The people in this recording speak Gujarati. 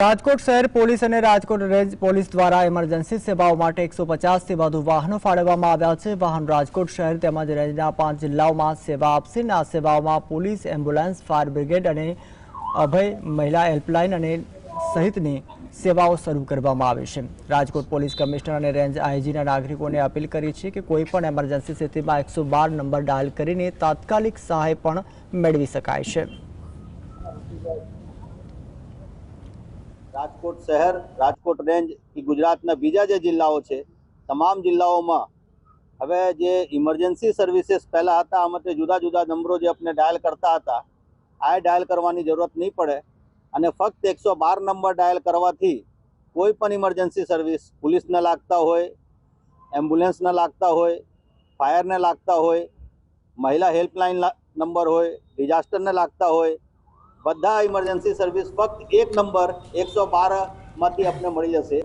રાજકોટ શહેર પોલીસ અને રાજકોટ રેન્જ પોલીસ દ્વારા ઇમરજન્સી સેવાઓ માટે એકસો પચાસથી વધુ વાહનો ફાળવવામાં આવ્યા છે. વાહન રાજકોટ શહેર તેમજ રેન્જના પાંચ જિલ્લાઓમાં સેવા આપશે આ સેવાઓમાં પોલીસ, એમ્બ્યુલન્સ, ફાયર બ્રિગેડ અને અભય મહિલા હેલ્પલાઇન અને સહિતની સેવાઓ શરૂ કરવામાં આવી છે. રાજકોટ પોલીસ કમિશનર અને રેન્જ આઈજીના નાગરિકોને અપીલ કરી છે કે કોઈ પણ એમરજન્સી સ્થિતિમાં એકસો બાર નંબર ડાયલ કરીને તાત્કાલિક સહાય પણ મેળવી શકાય છે. રાજકોટ શહેર, રાજકોટ રેન્જ એ ગુજરાતના બીજા જે જિલ્લાઓ છે, તમામ જિલ્લાઓમાં હવે જે ઇમરજન્સી સર્વિસીસ પહેલાં હતા, આમાં તે જુદા જુદા નંબરો જે આપણે ડાયલ કરતા હતા, આ ડાયલ કરવાની જરૂરત નહીં પડે. અને ફક્ત એકસો બાર નંબર ડાયલ કરવાથી કોઈ પણ ઇમરજન્સી સર્વિસ પોલીસને લાગતા હોય એમ્બ્યુલન્સને લાગતા હોય ફાયરને લાગતા હોય, મહિલા હેલ્પલાઇન નંબર હોય ડિઝાસ્ટરને લાગતા હોય બધા ઇમરજન્સી સર્વિસ ફક્ત એક નંબર એકસો બારમાંથી આપને મળી જશે.